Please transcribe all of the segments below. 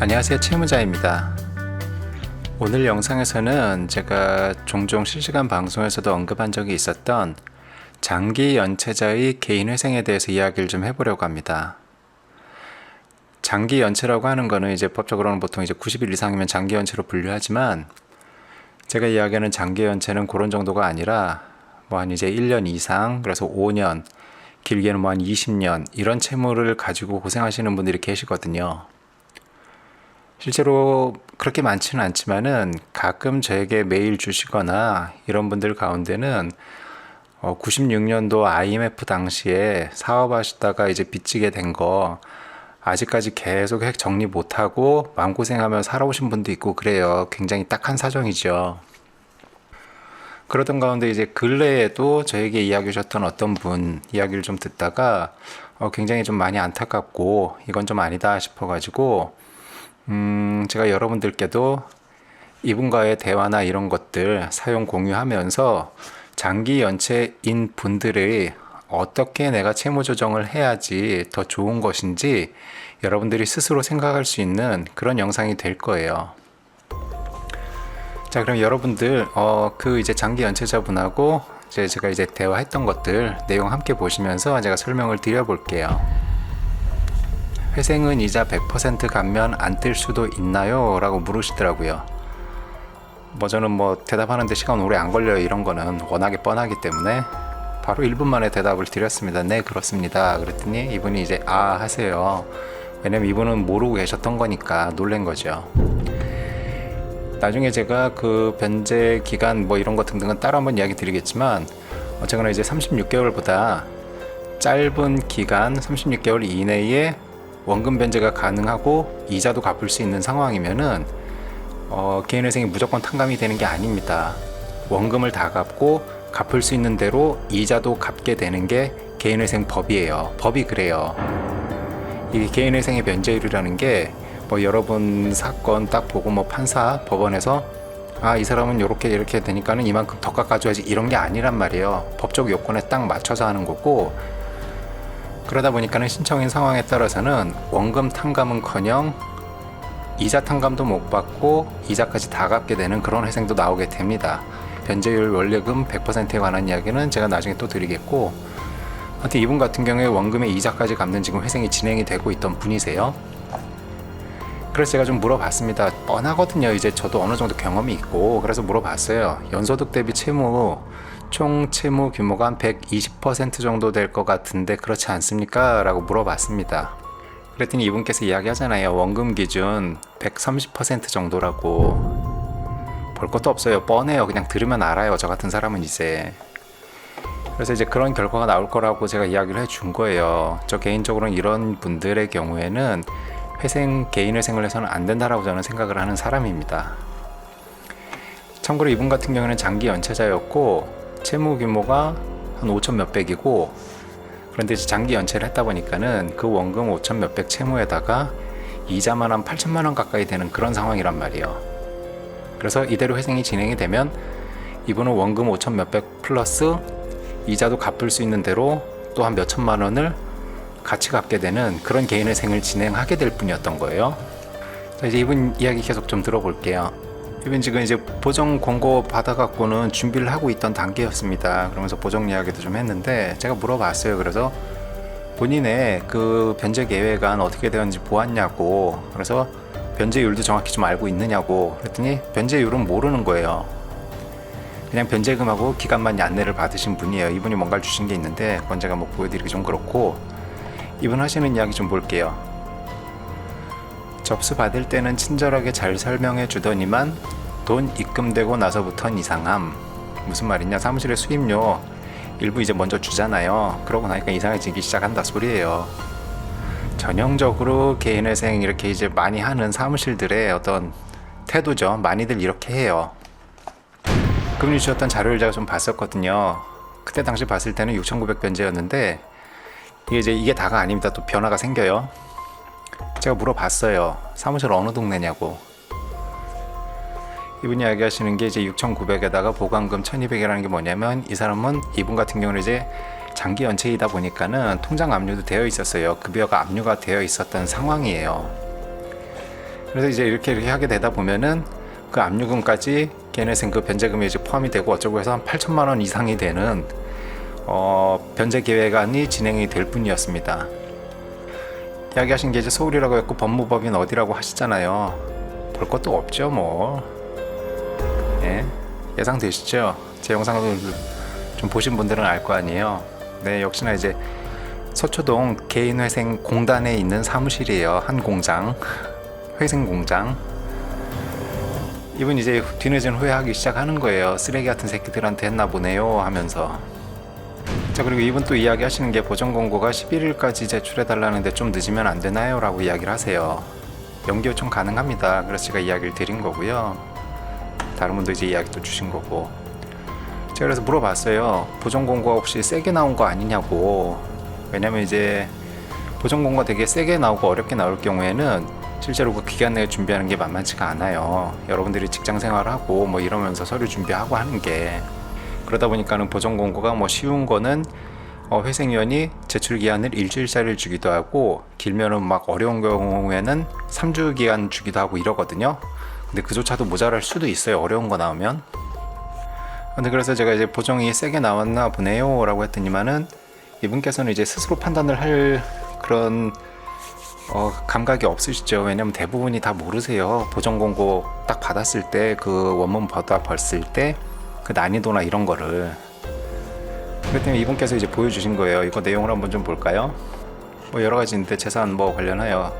안녕하세요. 채무자입니다. 오늘 영상에서는 제가 종종 실시간 방송에서도 언급한 적이 있었던 장기 연체자의 개인 회생에 대해서 이야기를 좀 해보려고 합니다. 장기 연체라고 하는 거는 이제 법적으로는 보통 이제 90일 이상이면 장기 연체로 분류하지만 제가 이야기하는 장기 연체는 그런 정도가 아니라 뭐 한 이제 1년 이상 그래서 5년 길게는 뭐 한 20년 이런 채무를 가지고 고생하시는 분들이 계시거든요. 실제로 그렇게 많지는 않지만은 가끔 저에게 메일 주시거나 이런 분들 가운데는 어 96년도 IMF 당시에 사업하시다가 이제 빚지게 된 거 아직까지 계속 핵 정리 못하고 마음고생하며 살아오신 분도 있고 그래요. 굉장히 딱한 사정이죠. 그러던 가운데 이제 근래에도 저에게 이야기 주셨던 어떤 분 이야기를 좀 듣다가 어 굉장히 좀 많이 안타깝고 이건 좀 아니다 싶어가지고 음 제가 여러분들께도 이분과의 대화나 이런 것들 사용 공유하면서 장기 연체인 분들의 어떻게 내가 채무 조정을 해야지 더 좋은 것인지 여러분들이 스스로 생각할 수 있는 그런 영상이 될 거예요. 자, 그럼 여러분들 어 그 이제 장기 연체자분하고 이제 제가 이제 대화했던 것들 내용 함께 보시면서 제가 설명을 드려 볼게요. 회생은 이자 100% 감면 안 뜰 수도 있나요? 라고 물으시더라고요. 뭐 저는 뭐 대답하는데 시간 오래 안 걸려요. 이런 거는 워낙에 뻔하기 때문에 바로 1분 만에 대답을 드렸습니다. 네, 그렇습니다. 그랬더니 이분이 이제 아 하세요. 왜냐면 이분은 모르고 계셨던 거니까 놀란 거죠. 나중에 제가 그 변제 기간 뭐 이런 것 등등은 따로 한번 이야기 드리겠지만 어쨌거나 이제 36개월보다 짧은 기간 36개월 이내에 원금 변제가 가능하고 이자도 갚을 수 있는 상황이면은 어, 개인회생이 무조건 탕감이 되는 게 아닙니다. 원금을 다 갚고 갚을 수 있는 대로 이자도 갚게 되는 게 개인회생 법이에요. 법이 그래요. 이게 개인회생의 변제율이라는 게 뭐 여러분 사건 딱 보고 뭐 판사 법원에서 아 이 사람은 이렇게 이렇게 되니까는 이만큼 더 깎아줘야지 이런 게 아니란 말이에요. 법적 요건에 딱 맞춰서 하는 거고 그러다 보니까는 신청인 상황에 따라서는 원금 탕감은커녕 이자 탕감도 못 받고 이자까지 다 갚게 되는 그런 회생도 나오게 됩니다. 변제율 원래금 100%에 관한 이야기는 제가 나중에 또 드리겠고 하여튼 이분 같은 경우에 원금의 이자까지 갚는 지금 회생이 진행이 되고 있던 분이세요. 그래서 제가 좀 물어봤습니다. 뻔하거든요. 이제 저도 어느 정도 경험이 있고 그래서 물어봤어요. 연소득 대비 채무 총 채무 규모가 한 120% 정도 될 것 같은데 그렇지 않습니까? 라고 물어봤습니다. 그랬더니 이분께서 이야기하잖아요. 원금 기준 130% 정도라고. 볼 것도 없어요. 뻔해요. 그냥 들으면 알아요. 저 같은 사람은 이제. 그래서 이제 그런 결과가 나올 거라고 제가 이야기를 해 준 거예요. 저 개인적으로는 이런 분들의 경우에는 회생 개인 회생을 해서는 안 된다라고 저는 생각을 하는 사람입니다. 참고로 이분 같은 경우는 장기 연체자였고 채무 규모가 한 5천 몇백이고 그런데 장기 연체를 했다 보니까는 그 원금 5천 몇백 채무에다가 이자만 한 8천만 원 가까이 되는 그런 상황이란 말이에요. 그래서 이대로 회생이 진행이 되면 이분은 원금 5천 몇백 플러스 이자도 갚을 수 있는 대로 또 한 몇천만 원을 같이 갚게 되는 그런 개인의 생을 진행하게 될 뿐이었던 거예요. 자, 이제 이분 이야기 계속 좀 들어볼게요. 이분 지금 이제 보정 공고 받아갖고는 준비를 하고 있던 단계였습니다. 그러면서 보정 이야기도 좀 했는데 제가 물어봤어요. 그래서 본인의 그 변제 계획안 어떻게 되었는지 보았냐고. 그래서 변제율도 정확히 좀 알고 있느냐고. 그랬더니 변제율은 모르는 거예요. 그냥 변제금하고 기간만 안내를 받으신 분이에요. 이분이 뭔가를 주신 게 있는데 그건 제가 뭐 보여드리기 좀 그렇고 이분 하시는 이야기 좀 볼게요. 접수 받을 때는 친절하게 잘 설명해 주더니만 돈 입금되고 나서부턴 이상함. 무슨 말이냐? 사무실에 수입료 일부 이제 먼저 주잖아요. 그러고 나니까 이상해지기 시작한다 소리예요. 전형적으로 개인회생 이렇게 이제 많이 하는 사무실들의 어떤 태도죠. 많이들 이렇게 해요. 금리 주셨던 자료를 제가 좀 봤었거든요. 그때 당시 봤을 때는 6,900 변제였는데 이게 이제 이게 다가 아닙니다. 또 변화가 생겨요. 제가 물어봤어요. 사무실 어느 동네냐고. 이분이 이야기하시는 게 이제 6,900에다가 보관금 1,200이라는 게 뭐냐면 이 사람은 이분 같은 경우는 이제 장기 연체이다 보니까는 통장 압류도 되어 있었어요. 급여가 압류가 되어 있었던 상황이에요. 그래서 이제 이렇게 이렇게 하게 되다 보면은 그 압류금까지 걔네 생 그 변제금이 이제 포함이 되고 어쩌고 해서 한 8천만 원 이상이 되는 어, 변제 계획안이 진행이 될 뿐이었습니다. 이야기하신 게 이제 서울이라고 했고 법무법인 어디라고 하시잖아요. 볼 것도 없죠 뭐. 예, 예상되시죠? 제 영상을 좀 보신 분들은 알 거 아니에요. 네, 역시나 이제 서초동 개인회생 공단에 있는 사무실이에요. 한 공장, 회생 공장. 이분 이제 뒤늦은 후회하기 시작하는 거예요. 쓰레기 같은 새끼들한테 했나 보네요 하면서. 자 그리고 이분 또 이야기하시는 게 보정 공고가 11일까지 제출해 달라는데 좀 늦으면 안 되나요? 라고 이야기를 하세요. 연기 요청 가능합니다. 그래서 제가 이야기를 드린 거고요. 다른 분도 이제 이야기도 주신 거고. 제가 그래서 물어봤어요. 보정 공고가 혹시 세게 나온 거 아니냐고. 왜냐면 이제 보정 공고가 되게 세게 나오고 어렵게 나올 경우에는 실제로 그 기간 내에 준비하는 게 만만치가 않아요. 여러분들이 직장 생활하고 뭐 이러면서 서류 준비하고 하는 게 그러다 보니까는 보정 공고가 뭐 쉬운 거는 어, 회생위원이 제출 기한을 일주일짜리를 주기도 하고 길면은 막 어려운 경우에는 3주 기간 주기도 하고 이러거든요. 근데 그조차도 모자랄 수도 있어요. 어려운 거 나오면. 근데 그래서 제가 이제 보정이 세게 나왔나 보네요라고 했더니만은 이분께서는 이제 스스로 판단을 할 그런 어, 감각이 없으시죠. 왜냐면 대부분이 다 모르세요. 보정 공고 딱 받았을 때 그 원문 받아 봤을 때 그 난이도나 이런 거를. 그렇기 때문에 이분께서 이제 보여주신 거예요. 이거 내용을 한번 좀 볼까요? 뭐 여러 가지인데 재산 뭐 관련하여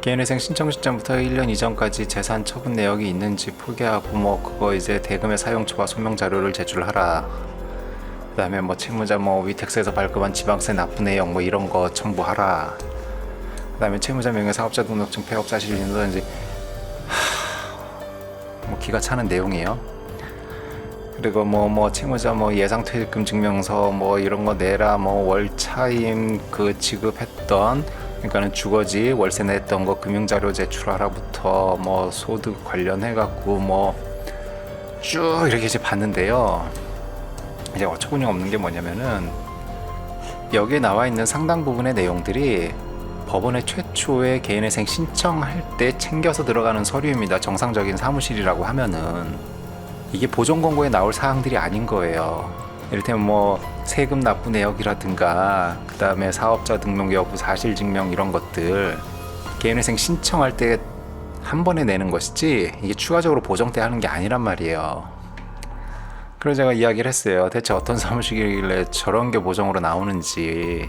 개인회생 신청 시점부터 1년 이전까지 재산 처분 내역이 있는지 포기하고 뭐 그거 이제 대금의 사용처와 소명 자료를 제출하라. 그다음에 뭐 채무자 뭐 위택스에서 발급한 지방세 납부 내역 뭐 이런 거 첨부하라. 그다음에 채무자 명의 사업자 등록증 폐업 사실이라든지 뭐 기가 차는 내용이에요. 그리고 뭐뭐 채무자 뭐 예상 퇴직금 증명서 뭐 이런 거 내라 뭐 월차임 그 지급했던 그러니까는 주거지 월세 냈던 거 금융자료 제출하라부터 뭐 소득 관련해 갖고 뭐 쭉 이렇게 이제 봤는데요. 이제 어처구니 없는 게 뭐냐면은 여기에 나와 있는 상당 부분의 내용들이 법원에 최초의 개인회생 신청할 때 챙겨서 들어가는 서류입니다. 정상적인 사무실이라고 하면은 이게 보존 공고에 나올 사항들이 아닌 거예요. 이를테면 뭐 세금 납부 내역이라든가 그 다음에 사업자 등록 여부 사실 증명 이런 것들 개인회생 신청할 때 한 번에 내는 것이지 이게 추가적으로 보정 때 하는 게 아니란 말이에요. 그래서 제가 이야기를 했어요. 대체 어떤 사무실이길래 저런 게 보정으로 나오는지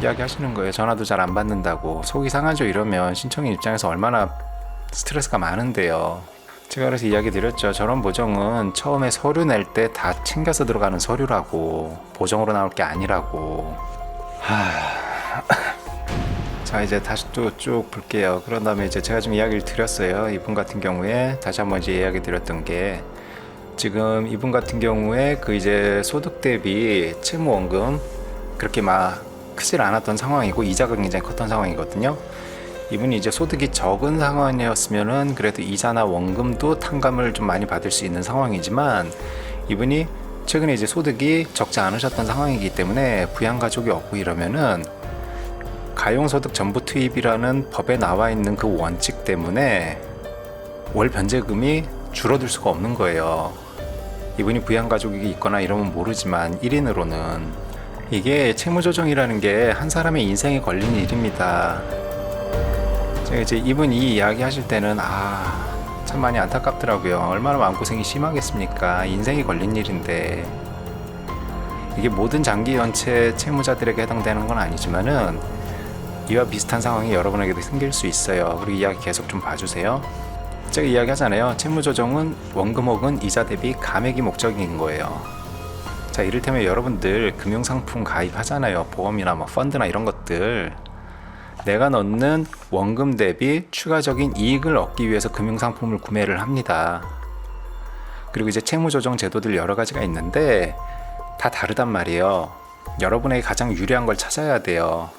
이야기하시는 거예요. 전화도 잘 안 받는다고 속이 상하죠. 이러면 신청인 입장에서 얼마나 스트레스가 많은데요. 제가 그래서 이야기 드렸죠. 저런 보정은 처음에 서류 낼 때 다 챙겨서 들어가는 서류라고 보정으로 나올 게 아니라고. 하... 자 이제 다시 또 쭉 볼게요. 그런 다음에 이제 제가 좀 이야기를 드렸어요. 이분 같은 경우에 다시 한번 이제 이야기 드렸던 게 지금 이분 같은 경우에 그 이제 소득 대비 채무 원금 그렇게 막 크질 않았던 상황이고 이자가 굉장히 컸던 상황이거든요. 이분이 이제 소득이 적은 상황이었으면은 그래도 이자나 원금도 탕감을 좀 많이 받을 수 있는 상황이지만 이분이 최근에 이제 소득이 적지 않으셨던 상황이기 때문에 부양 가족이 없고 이러면은 가용소득 전부 투입이라는 법에 나와 있는 그 원칙 때문에 월 변제금이 줄어들 수가 없는 거예요. 이분이 부양 가족이 있거나 이러면 모르지만 1인으로는 이게 채무 조정이라는 게 한 사람의 인생에 걸린 일입니다. 제가 이제 이분 이 이야기 하실 때는 아, 참 많이 안타깝더라고요. 얼마나 마음고생이 심하겠습니까? 인생이 걸린 일인데. 이게 모든 장기 연체 채무자들에게 해당되는 건 아니지만은 이와 비슷한 상황이 여러분에게도 생길 수 있어요. 그리고 이야기 계속 좀 봐주세요. 제가 이야기하잖아요. 채무조정은 원금 혹은 이자 대비 감액이 목적인 거예요. 자, 이를테면 여러분들 금융상품 가입하잖아요. 보험이나 뭐 펀드나 이런 것들. 내가 넣는 원금 대비 추가적인 이익을 얻기 위해서 금융상품을 구매를 합니다. 그리고 이제 채무조정 제도들 여러 가지가 있는데 다 다르단 말이에요. 여러분에게 가장 유리한 걸 찾아야 돼요.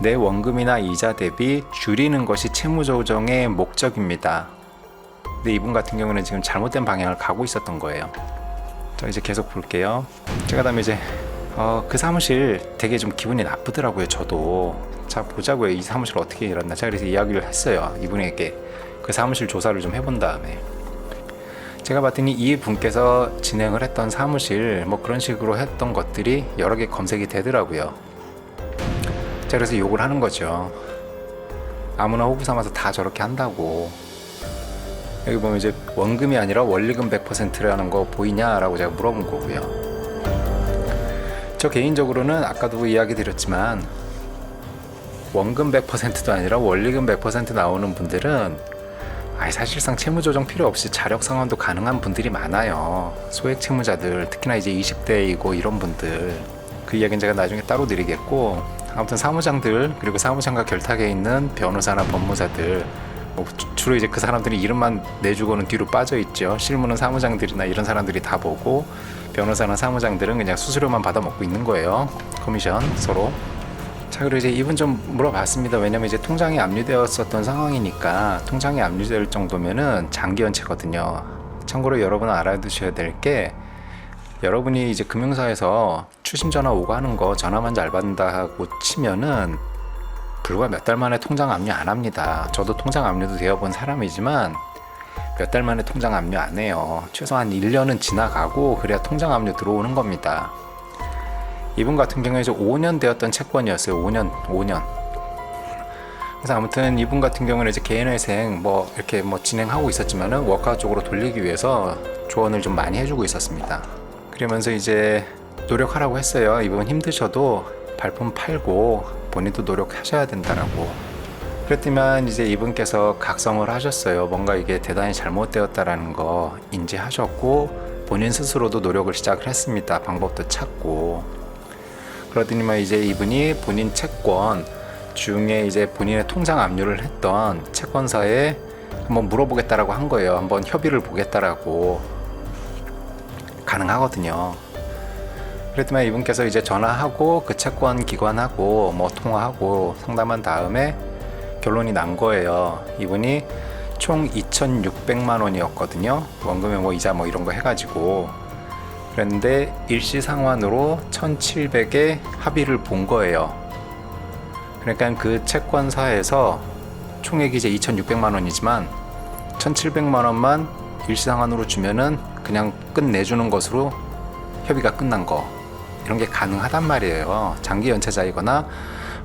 내 원금이나 이자 대비 줄이는 것이 채무조정의 목적입니다. 근데 이분 같은 경우는 지금 잘못된 방향을 가고 있었던 거예요. 자 이제 계속 볼게요. 제가 다음에 이제 어, 그 사무실 되게 좀 기분이 나쁘더라고요. 저도 자 보자고요. 이 사무실 어떻게 일었나. 제가 그래서 이야기를 했어요. 이분에게 그 사무실 조사를 좀 해본 다음에. 제가 봤더니 이 분께서 진행을 했던 사무실 뭐 그런 식으로 했던 것들이 여러 개 검색이 되더라고요. 제가 그래서 욕을 하는 거죠. 아무나 호구 삼아서 다 저렇게 한다고. 여기 보면 이제 원금이 아니라 원리금 100%라는 거 보이냐라고 제가 물어본 거고요. 저 개인적으로는 아까도 이야기 드렸지만 원금 100%도 아니라 원리금 100% 나오는 분들은 아예 사실상 채무 조정 필요 없이 자력 상환도 가능한 분들이 많아요. 소액 채무자들 특히나 이제 20대이고 이런 분들 그 이야기는 제가 나중에 따로 드리겠고 아무튼 사무장들 그리고 사무장과 결탁에 있는 변호사나 법무사들 뭐 주- 주로 이제 그 사람들이 이름만 내주고는 뒤로 빠져 있죠. 실무는 사무장들이나 이런 사람들이 다 보고 변호사나 사무장들은 그냥 수수료만 받아 먹고 있는 거예요. 커미션 서로. 자 그리고 이제 이분 좀 물어봤습니다. 왜냐면 이제 통장이 압류되었었던 상황이니까 통장이 압류될 정도면은 장기 연체거든요. 참고로 여러분은 알아두셔야 될 게 여러분이 이제 금융사에서 추심 전화 오고 하는 거 전화만 잘 받는다 하고 치면은 불과 몇 달 만에 통장 압류 안 합니다. 저도 통장 압류도 되어본 사람이지만 몇 달 만에 통장 압류 안 해요. 최소한 1년은 지나가고 그래야 통장 압류 들어오는 겁니다. 이분 같은 경우에 이제 5년 되었던 채권이었어요. 5년, 5년. 그래서 아무튼 이분 같은 경우는 이제 개인회생 뭐 이렇게 뭐 진행하고 있었지만은 워카 쪽으로 돌리기 위해서 조언을 좀 많이 해주고 있었습니다. 그러면서 이제 노력하라고 했어요. 이분 힘드셔도 발품 팔고 본인도 노력하셔야 된다라고. 그랬더만 이제 이분께서 각성을 하셨어요. 뭔가 이게 대단히 잘못되었다라는 거 인지하셨고 본인 스스로도 노력을 시작을 했습니다. 방법도 찾고. 그러더니만 이제 이분이 본인 채권 중에 이제 본인의 통장 압류를 했던 채권사에 한번 물어보겠다라고 한 거예요. 한번 협의를 보겠다라고 가능하거든요. 그랬더니 이분께서 이제 전화하고 그 채권 기관하고 뭐 통화하고 상담한 다음에 결론이 난 거예요. 이분이 총 2,600만 원이었거든요. 원금에 뭐 이자 뭐 이런 거 해가지고 그런데 일시 상환으로 1,700에 합의를 본 거예요. 그러니까 그 채권사에서 총액이 이제 2,600만 원이지만 1,700만 원만 일시 상환으로 주면은 그냥 끝내주는 것으로 협의가 끝난 거 이런 게 가능하단 말이에요. 장기 연체자이거나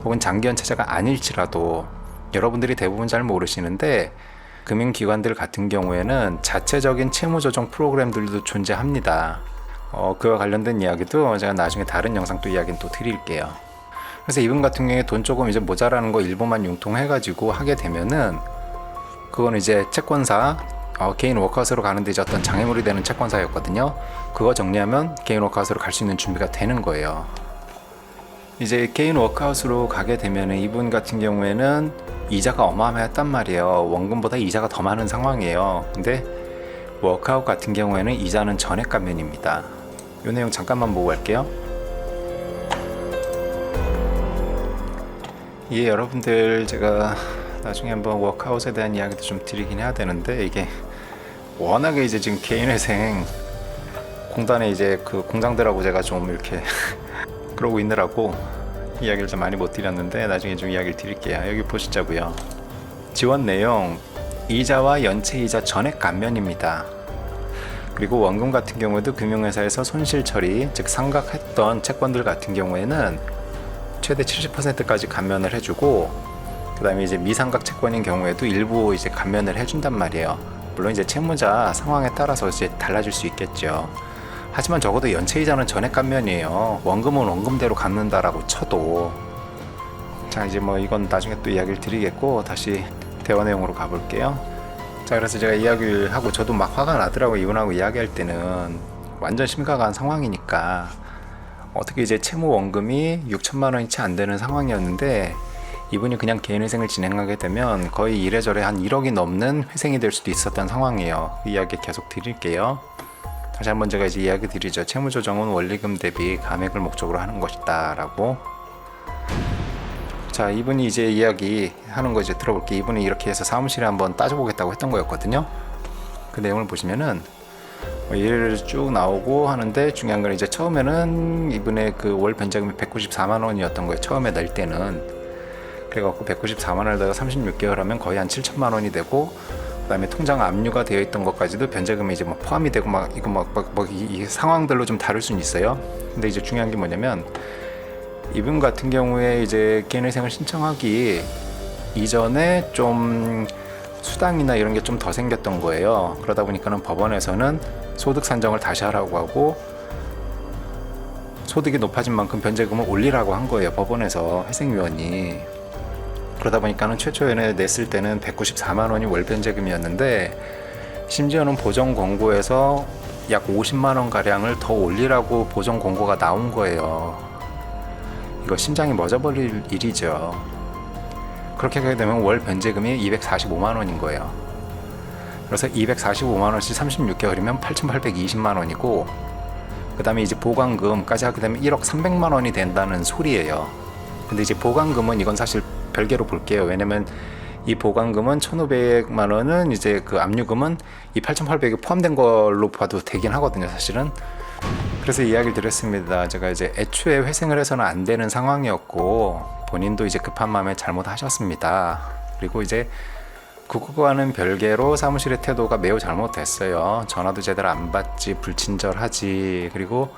혹은 장기 연체자가 아닐지라도 여러분들이 대부분 잘 모르시는데 금융기관들 같은 경우에는 자체적인 채무 조정 프로그램들도 존재합니다. 어, 그와 관련된 이야기도 제가 나중에 다른 영상 또 이야기는 또 드릴게요. 그래서 이분 같은 경우에 돈 조금 이제 모자라는 거 일부만 융통해가지고 하게 되면은 그거는 이제 채권사 어, 개인 워크아웃으로 가는데 이제 어떤 장애물이 되는 채권사였거든요. 그거 정리하면 개인 워크아웃으로 갈 수 있는 준비가 되는 거예요. 이제 개인 워크아웃으로 가게 되면은 이분 같은 경우에는 이자가 어마어마했단 말이에요. 원금보다 이자가 더 많은 상황이에요. 근데 워크아웃 같은 경우에는 이자는 전액 감면입니다. 이 내용 잠깐만 보고 갈게요. 예, 여러분들 제가 나중에 한번 워크아웃에 대한 이야기도 좀 드리긴 해야 되는데 이게 워낙에 이제 지금 개인회생 공단에 이제 그 공장들하고 제가 좀 이렇게 그러고 있느라고 이야기를 좀 많이 못 드렸는데 나중에 좀 이야기를 드릴게요. 여기 보시자고요. 지원 내용 이자와 연체 이자 전액 감면입니다. 그리고 원금 같은 경우에도 금융회사에서 손실 처리 즉 상각했던 채권들 같은 경우에는 최대 70%까지 감면을 해주고 그다음에 이제 미상각 채권인 경우에도 일부 이제 감면을 해준단 말이에요. 물론 이제 채무자 상황에 따라서 이제 달라질 수 있겠죠. 하지만 적어도 연체 이자는 전액 감면이에요. 원금은 원금대로 갚는다라고 쳐도 자 이제 뭐 이건 나중에 또 이야기를 드리겠고 다시 대화 내용으로 가볼게요. 자 그래서 제가 이야기를 하고 저도 막 화가 나더라고 이분하고 이야기할 때는 완전 심각한 상황이니까 어떻게 이제 채무 원금이 6천만 원이 채 안 되는 상황이었는데 이분이 그냥 개인회생을 진행하게 되면 거의 이래저래 한 1억이 넘는 회생이 될 수도 있었던 상황이에요. 그 이야기 계속 드릴게요. 다시 한번 제가 이제 이야기 드리죠. 채무 조정은 원리금 대비 감액을 목적으로 하는 것이다라고. 자, 이분이 이제 이야기 하는 거 이제 들어볼게요. 이분이 이렇게 해서 사무실에 한번 따져보겠다고 했던 거였거든요. 그 내용을 보시면은 뭐 예를 쭉 나오고 하는데 중요한 건 이제 처음에는 이분의 그 월 변제금이 194만 원이었던 거예요. 처음에 낼 때는. 그래갖고 194만 원에다가 36개월 하면 거의 한 7천만 원이 되고 그다음에 통장 압류가 되어 있던 것까지도 변제금이 이제 뭐 포함이 되고 막 이거 막, 막, 막 이, 이 상황들로 좀 다를 수는 있어요. 근데 이제 중요한 게 뭐냐면 이분 같은 경우에 이제 개인회생을 신청하기 이전에 좀 수당이나 이런 게 좀 더 생겼던 거예요. 그러다 보니까는 법원에서는 소득 산정을 다시 하라고 하고 소득이 높아진 만큼 변제금을 올리라고 한 거예요. 법원에서 회생위원이. 그러다 보니까는 최초에는 냈을 때는 194만 원이 월 변제금이었는데 심지어는 보정 권고에서 약 50만 원 가량을 더 올리라고 보정 권고가 나온 거예요. 이거 심장이 멎어버릴 일이죠. 그렇게 하게 되면 월 변제금이 245만 원인 거예요. 그래서 245만 원씩 36개월이면 8,820만 원이고 그다음에 이제 보강금까지 하게 되면 1억 300만 원이 된다는 소리예요. 근데 이제 보강금은 이건 사실 별개로 볼게요. 왜냐면 이 보강금은 1,500만 원은 이제 그 압류금은 이 8,800이 포함된 걸로 봐도 되긴 하거든요, 사실은. 그래서 이야기를 드렸습니다. 제가 이제 애초에 회생을 해서는 안 되는 상황이었고 본인도 이제 급한 마음에 잘못하셨습니다. 그리고 이제 그거와는 별개로 사무실의 태도가 매우 잘못됐어요. 전화도 제대로 안 받지, 불친절하지. 그리고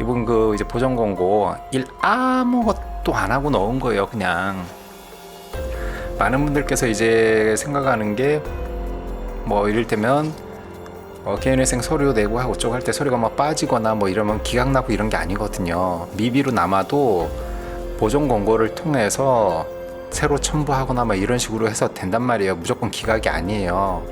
이분 그 이제 보정 공고 일 아무것도 안 하고 넣은 거예요, 그냥. 많은 분들께서 이제 생각하는 게 뭐 이를테면 어, 개인회생 서류 내고 하고 어쩌고 할 때 서류가 막 빠지거나 뭐 이러면 기각 나고 이런 게 아니거든요. 미비로 남아도 보정 권고를 통해서 새로 첨부하거나 막 이런 식으로 해서 된단 말이에요. 무조건 기각이 아니에요.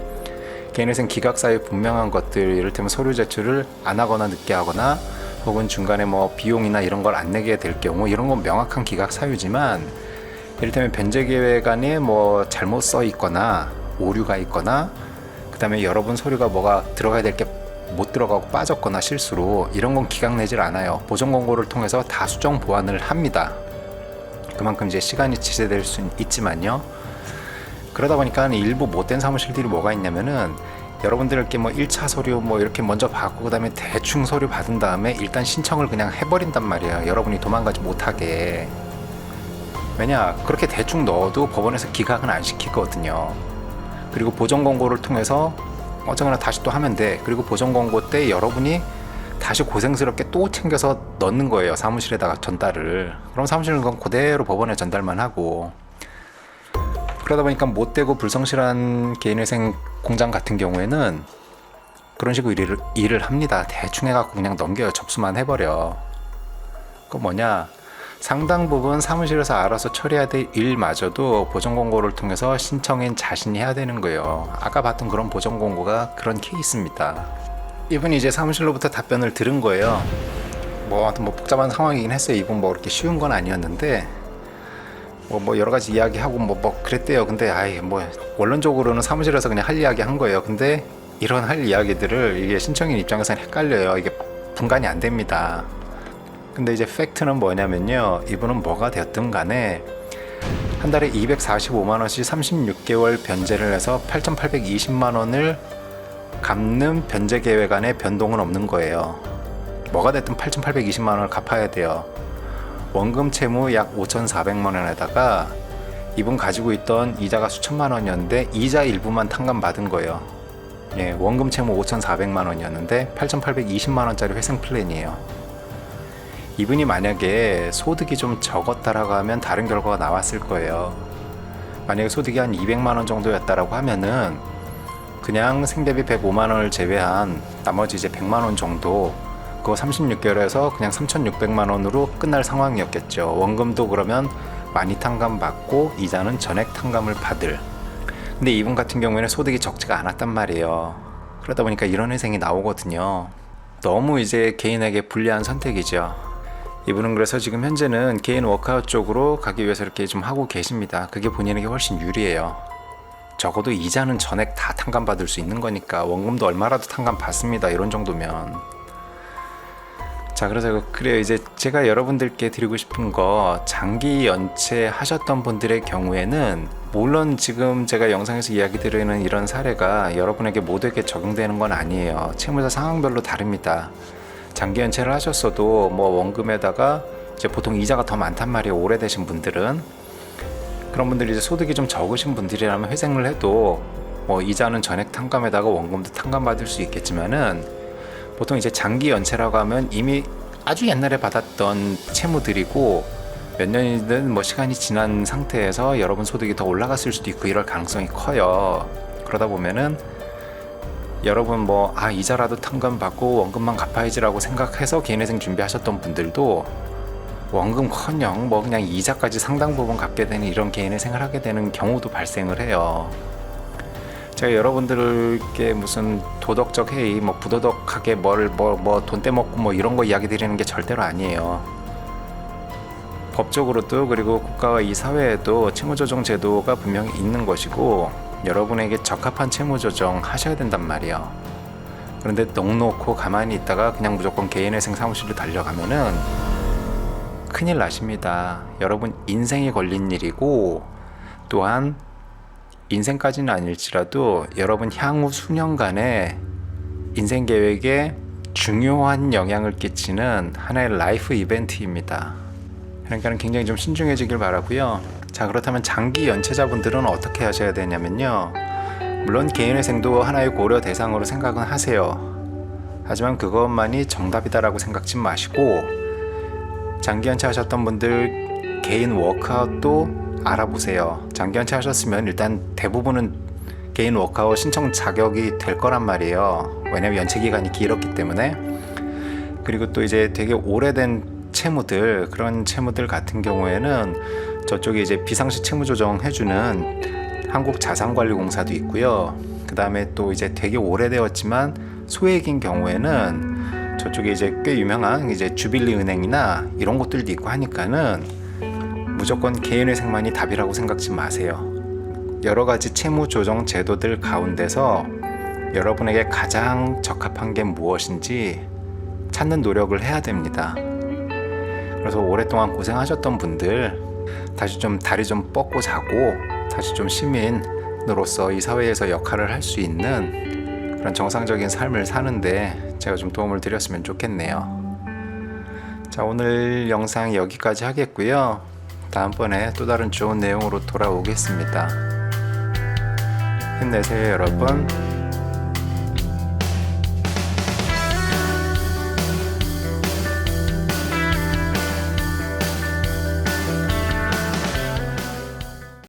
개인회생 기각 사유 분명한 것들 이를테면 서류 제출을 안 하거나 늦게 하거나 혹은 중간에 뭐 비용이나 이런 걸 안 내게 될 경우 이런 건 명확한 기각 사유지만 이를테면 변제 계획 안에 뭐 잘못 써 있거나 오류가 있거나 그다음에 여러분 서류가 뭐가 들어가야 될 게 못 들어가고 빠졌거나 실수로 이런 건 기각 내질 않아요. 보정 권고를 통해서 다 수정 보완을 합니다. 그만큼 이제 시간이 지체될 수 있지만요. 그러다 보니까 일부 못된 사무실들이 뭐가 있냐면은 여러분들께 뭐 1차 서류 뭐 이렇게 먼저 받고 그다음에 대충 서류 받은 다음에 일단 신청을 그냥 해버린단 말이에요. 여러분이 도망가지 못하게. 왜냐 그렇게 대충 넣어도 법원에서 기각은 안 시키거든요. 그리고 보정 권고를 통해서 어쩌거나 다시 또 하면 돼. 그리고 보정 권고 때 여러분이 다시 고생스럽게 또 챙겨서 넣는 거예요. 사무실에다가 전달을. 그럼 사무실은 그건 그대로 법원에 전달만 하고. 그러다 보니까 못되고 불성실한 개인회생 공장 같은 경우에는 그런 식으로 일을, 일을 합니다. 대충 해갖고 그냥 넘겨요. 접수만 해버려. 그 뭐냐. 상당 부분 사무실에서 알아서 처리해야 될 일마저도 보정 공고를 통해서 신청인 자신이 해야 되는 거예요. 아까 봤던 그런 보정 공고가 그런 케이스입니다. 이분이 이제 사무실로부터 답변을 들은 거예요. 뭐, 아무튼 뭐 복잡한 상황이긴 했어요. 이분 뭐 그렇게 쉬운 건 아니었는데 뭐, 뭐 여러 가지 이야기하고 뭐, 뭐 그랬대요. 근데 아이 뭐 원론적으로는 사무실에서 그냥 할 이야기 한 거예요. 근데 이런 할 이야기들을 이게 신청인 입장에서는 헷갈려요. 이게 분간이 안 됩니다. 근데 이제 팩트는 뭐냐면요. 이분은 뭐가 되었든 간에 한 달에 245만 원씩 36개월 변제를 해서 8,820만 원을 갚는 변제 계획 안에 변동은 없는 거예요. 뭐가 됐든 8,820만 원을 갚아야 돼요. 원금 채무 약 5,400만 원에다가 이분 가지고 있던 이자가 수천만 원이었는데 이자 일부만 탕감 받은 거예요. 예, 원금 채무 5,400만 원이었는데 8,820만 원짜리 회생 플랜이에요. 이분이 만약에 소득이 좀 적었다라고 하면 다른 결과가 나왔을 거예요. 만약에 소득이 한 200만 원 정도였다라고 하면은 그냥 생대비 105만 원을 제외한 나머지 이제 100만 원 정도 그거 36개월에서 그냥 3,600만 원으로 끝날 상황이었겠죠. 원금도 그러면 많이 탕감 받고 이자는 전액 탕감을 받을. 근데 이분 같은 경우에는 소득이 적지가 않았단 말이에요. 그러다 보니까 이런 회생이 나오거든요. 너무 이제 개인에게 불리한 선택이죠. 이분은 그래서 지금 현재는 개인 워크아웃 쪽으로 가기 위해서 이렇게 좀 하고 계십니다. 그게 본인에게 훨씬 유리해요. 적어도 이자는 전액 다 탕감 받을 수 있는 거니까 원금도 얼마라도 탕감 받습니다. 이런 정도면. 자, 그래서 그래요. 이제 제가 여러분들께 드리고 싶은 거 장기 연체 하셨던 분들의 경우에는 물론 지금 제가 영상에서 이야기 드리는 이런 사례가 여러분에게 모두에게 적용되는 건 아니에요. 채무자 상황별로 다릅니다. 장기 연체를 하셨어도 뭐 원금에다가 이제 보통 이자가 더 많단 말이에요. 오래되신 분들은. 그런 분들이 이제 소득이 좀 적으신 분들이라면 회생을 해도 뭐 이자는 전액 탕감에다가 원금도 탕감 받을 수 있겠지만은 보통 이제 장기 연체라고 하면 이미 아주 옛날에 받았던 채무들이고 몇 년이든 뭐 시간이 지난 상태에서 여러분 소득이 더 올라갔을 수도 있고 이럴 가능성이 커요. 그러다 보면은 여러분 뭐 아 이자라도 탕감 받고 원금만 갚아야지라고 생각해서 개인회생 준비하셨던 분들도 원금커녕 뭐 그냥 이자까지 상당 부분 갚게 되는 이런 개인회생을 하게 되는 경우도 발생을 해요. 제가 여러분들께 무슨 도덕적 해이 뭐 부도덕하게 뭘 뭐 뭐 돈 떼먹고 뭐 이런 거 이야기 드리는 게 절대로 아니에요. 법적으로도 그리고 국가와 이 사회에도 채무조정 제도가 분명히 있는 것이고 여러분에게 적합한 채무 조정 하셔야 된단 말이에요. 그런데 넉놓고 가만히 있다가 그냥 무조건 개인회생 사무실로 달려가면은 큰일 나십니다. 여러분 인생이 걸린 일이고 또한 인생까지는 아닐지라도 여러분 향후 수년간의 인생 계획에 중요한 영향을 끼치는 하나의 라이프 이벤트입니다. 그러니까 굉장히 좀 신중해지길 바라고요. 자 그렇다면 장기 연체자분들은 어떻게 하셔야 되냐면요. 물론 개인회생도 하나의 고려 대상으로 생각은 하세요. 하지만 그것만이 정답이다라고 생각지 마시고 장기 연체하셨던 분들 개인 워크아웃도 알아보세요. 장기 연체하셨으면 일단 대부분은 개인 워크아웃 신청 자격이 될 거란 말이에요. 왜냐면 연체 기간이 길었기 때문에. 그리고 또 이제 되게 오래된 채무들 그런 채무들 같은 경우에는 저쪽에 이제 비상시 채무 조정 해주는 한국 자산관리공사도 있고요. 그 다음에 또 이제 되게 오래되었지만 소액인 경우에는 저쪽에 이제 꽤 유명한 이제 주빌리 은행이나 이런 곳들도 있고 하니까는 무조건 개인회생만이 답이라고 생각지 마세요. 여러 가지 채무 조정 제도들 가운데서 여러분에게 가장 적합한 게 무엇인지 찾는 노력을 해야 됩니다. 그래서 오랫동안 고생하셨던 분들 다시 좀 다리 좀 뻗고 자고 다시 좀 시민으로서 이 사회에서 역할을 할 수 있는 그런 정상적인 삶을 사는데 제가 좀 도움을 드렸으면 좋겠네요. 자 오늘 영상 여기까지 하겠고요. 다음번에 또 다른 좋은 내용으로 돌아오겠습니다. 힘내세요 여러분.